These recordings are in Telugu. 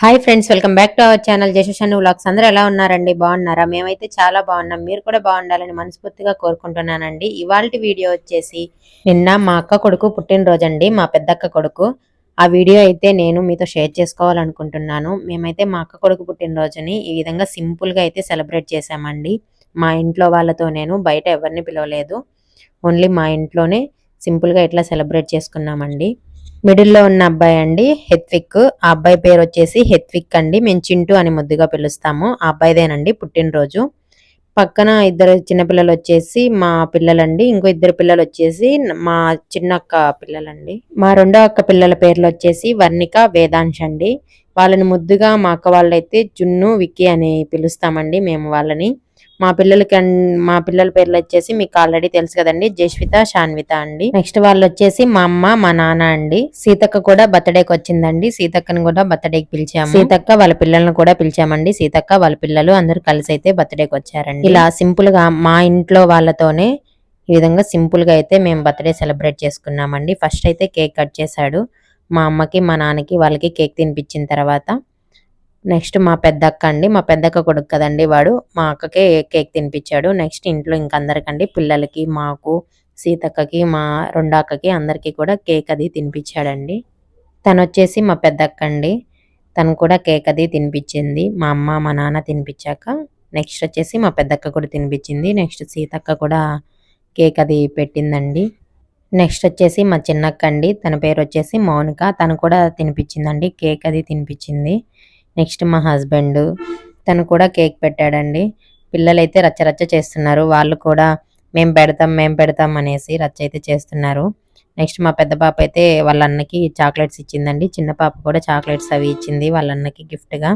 Hi friends welcome back to our channel జశుషన్ vlogs అందరూ ఎలా ఉన్నారండి? బాగున్నారా? మేమైతే చాలా బాగున్నాం. మీరు కూడా బాగుండాలని మనస్ఫూర్తిగా కోరుకుంటున్నానండి. ఇవాళ వీడియో వచ్చేసి నిన్న మా అక్క కొడుకు పుట్టినరోజు అండి మా పెద్దక్క కొడుకు. ఆ వీడియో అయితే నేను మీతో షేర్ చేసుకోవాలనుకుంటున్నాను. మేమైతే మా అక్క కొడుకు పుట్టినరోజుని ఈ విధంగా సింపుల్గా అయితే సెలబ్రేట్ చేశామండి. మా ఇంట్లో వాళ్ళతో నేను బయట ఎవరిని పిలవలేదు. ఓన్లీ మా ఇంట్లోనే సింపుల్గా ఇట్లా సెలబ్రేట్ చేసుకున్నామండి. మిడిల్లో ఉన్న అబ్బాయి అండి హెత్విక్. ఆ అబ్బాయి పేరు వచ్చేసి హెత్విక్ అండి. మేము చింటూ అని ముద్దుగా పిలుస్తాము. ఆ అబ్బాయిదేనండి పుట్టినరోజు. పక్కన ఇద్దరు చిన్నపిల్లలు వచ్చేసి మా పిల్లలండి. ఇంకో ఇద్దరు పిల్లలు వచ్చేసి మా చిన్న అక్క పిల్లలండి. మా రెండో అక్క పిల్లల పేర్లు వచ్చేసి వర్ణిక వేదాంశ్ అండి. వాళ్ళని ముద్దుగా మా అక్క వాళ్ళైతే జున్ను విక్కీ అని పిలుస్తామండి మేము వాళ్ళని. మా పిల్లలకి మా పిల్లల పేర్లు వచ్చేసి మీకు ఆల్రెడీ తెలుసు కదండి. జస్విత శాన్విత అండి. నెక్స్ట్ వాళ్ళు వచ్చేసి మా అమ్మ మా నాన్న అండి. సీతక్క కూడా బర్త్డేకి వచ్చిందండి. సీతక్కని కూడా బర్త్డేకి పిలిచాము. సీతక్క వాళ్ళ పిల్లల్ని కూడా పిలిచామండి. సీతక్క వాళ్ళ పిల్లలు అందరూ కలిసి అయితే బర్త్డేకి వచ్చారండి. ఇలా సింపుల్గా మా ఇంట్లో వాళ్ళతోనే ఈ విధంగా సింపుల్గా అయితే మేము బర్త్డే సెలబ్రేట్ చేసుకున్నామండి. ఫస్ట్ అయితే కేక్ కట్ చేశాడు. మా అమ్మకి మా నాన్నకి వాళ్ళకి కేక్ తినిపించిన తర్వాత నెక్స్ట్ మా పెద్దక్క అండి. మా పెద్దక్క కొడుకు కదండి వాడు. మా అక్కకే కేక్ తినిపించాడు. నెక్స్ట్ ఇంట్లో ఇంకందరికండి పిల్లలకి మాకు సీతక్కకి మా రెండక్కకి అందరికీ కూడా కేక్ అది తినిపించాడండి. తను వచ్చేసి మా పెద్దక్క అండి. తను కూడా కేక్ అది తినిపించింది. మా అమ్మ మా నాన్న తినిపించాక నెక్స్ట్ వచ్చేసి మా పెద్దక్క కూడా తినిపించింది. నెక్స్ట్ సీతక్క కూడా కేక్ అది పెట్టిందండి. నెక్స్ట్ వచ్చేసి మా చిన్నక్క అండి. తన పేరు వచ్చేసి మౌనిక. తను కూడా తినిపించిందండి. కేక్ అది తినిపించింది. నెక్స్ట్ మా హస్బెండ్ తను కూడా కేక్ పెట్టాడండి. పిల్లలైతే రచ్చ రచ్చ చేస్తున్నారు. వాళ్ళు కూడా మేము పెడతాం మేము పెడతాం అనేసి రచ్చ అయితే చేస్తున్నారు. నెక్స్ట్ మా పెద్ద పాప అయితే వాళ్ళ అన్నకి చాక్లెట్స్ ఇచ్చిందండి. చిన్న పాప కూడా చాక్లెట్స్ అవి ఇచ్చింది వాళ్ళ అన్నకి గిఫ్ట్గా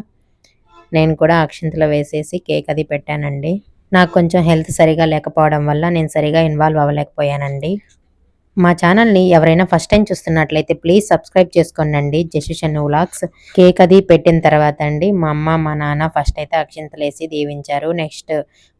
నేను కూడా అక్షింతలు వేసేసి కేక్ అది పెట్టానండి. నాకు కొంచెం హెల్త్ సరిగా లేకపోవడం వల్ల నేను సరిగా ఇన్వాల్వ్ అవ్వలేకపోయానండి. మా ఛానల్ని ఎవరైనా ఫస్ట్ టైం చూస్తున్నట్లయితే ప్లీజ్ సబ్స్క్రైబ్ చేసుకోండి జస్టిషన్ వ్లాగ్స్. కేక్ అది పెట్టిన తర్వాత అండి మా అమ్మ మా నాన్న ఫస్ట్ అయితే అక్షింతలు వేసి దీవించారు. నెక్స్ట్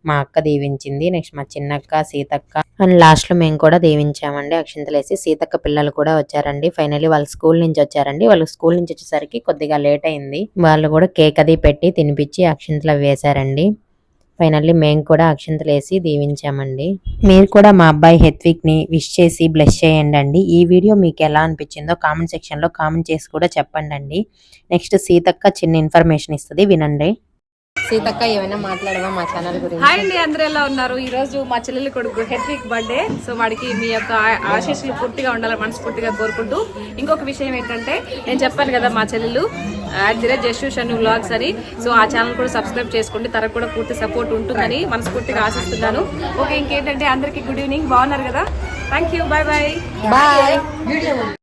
మా అక్క దీవించింది. నెక్స్ట్ మా చిన్నక్క సీతక్క అండ్ లాస్ట్లో మేము కూడా దీవించామండి. అక్షింతలు వేసి సీతక్క పిల్లలు కూడా వచ్చారండి. ఫైనలీ వాళ్ళ స్కూల్ నుంచి వచ్చారండి. వాళ్ళు స్కూల్ నుంచి వచ్చేసరికి కొద్దిగా లేట్ అయింది. వాళ్ళు కూడా కేక్ అది పెట్టి తినిపించి అక్షింతలు వేశారండి. ఫైనల్లీ మేము కూడా అక్షంతలు వేసి దీవించామండి. మీరు కూడా మా అబ్బాయి హెత్విక్ని విష్ చేసి బ్లెస్ చేయండి అండి. ఈ వీడియో మీకు ఎలా అనిపించిందో కామెంట్ సెక్షన్లో కామెంట్ చేసి కూడా చెప్పండి అండి నెక్స్ట్ సీతక్క చిన్న ఇన్ఫర్మేషన్ ఇస్తుంది వినండి. సీతక్క ఏమైనా మాట్లాడవా మా ఛానల్ గురించి? హాయ్ అండి అందరూ ఎలా ఉన్నారు? ఈ రోజు మా చెల్లెలి కొడుకు హెట్రిక్ బర్త్డే సో వాడికి మీ యొక్క ఆశీస్సులు పూర్తిగా ఉండాలని మనస్ఫూర్తిగా కోరుకుంటూ ఇంకొక విషయం ఏంటంటే నేను చెప్పాను కదా మా చెల్లెలు యాట్ ది రేట్ జస్టిస్ అని వ్లాగ్స్ అని. సో ఆ ఛానల్ కూడా సబ్స్క్రైబ్ చేసుకోండి తనకు కూడా పూర్తి సపోర్ట్ ఉంటుందని మనస్ఫూర్తిగా ఆశిస్తున్నాను. ఓకే ఇంకేంటంటే అందరికీ గుడ్ ఈవినింగ్ బాగున్నారు కదా? Thank you bye bye bye